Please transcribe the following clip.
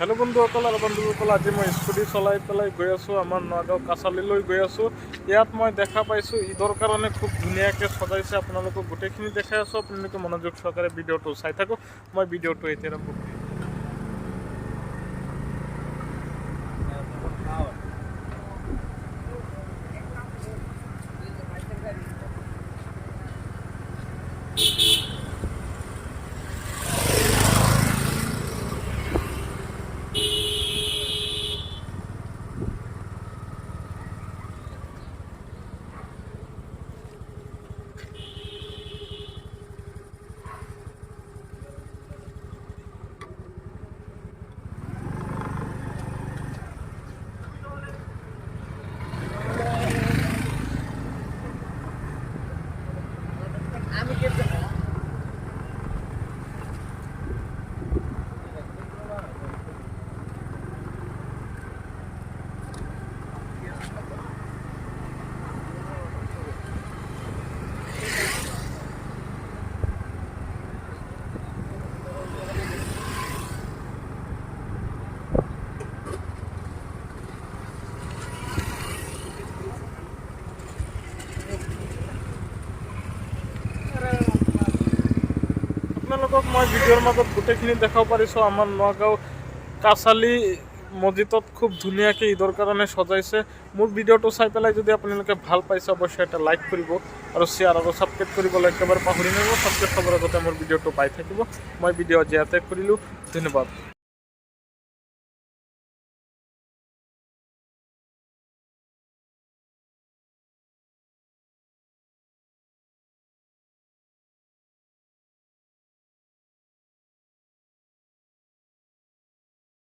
Hello' বন্ধুসকল আৰু বন্ধুসকল, আজি মই স্কুটি চলাই পেলাই গৈ আছোঁ, আমাৰ নগাঁও কাছালীলৈ গৈ আছোঁ। ইয়াত মই দেখা পাইছোঁ, ঈদৰ কাৰণে খুব ধুনীয়াকৈ সজাইছে। আপোনালোকক গোটেইখিনি দেখাই আছোঁ। আপোনালোকে মনোযোগ সহকাৰে ভিডিঅ'টো চাই থাকক। মই ভিডিঅ'টো এতিয়া আমি আপোনালোকক মই ভিডিঅ'ৰ মাজত গোটেইখিনি দেখাব পাৰিছোঁ। আমাৰ নগাঁও কাছালি মছজিদত খুব ধুনীয়াকৈ ঈদৰ কাৰণে সজাইছে। মোৰ ভিডিঅ'টো চাই পেলাই যদি আপোনালোকে ভালো পাইছে, অৱশ্যে এটা লাইক কৰিব আৰু শ্বেয়াৰ আৰু ছাবস্ক্ৰাইব কৰিবলৈ একেবাৰে পাহৰি নাযাব। ছাবস্ক্ৰাইব কৰাৰ আগতে মোৰ ভিডিঅ'টো পাই থাকিব। মই ভিডিঅ' জিয়াতে ইয়াতে কৰিলোঁ। ধন্যবাদ।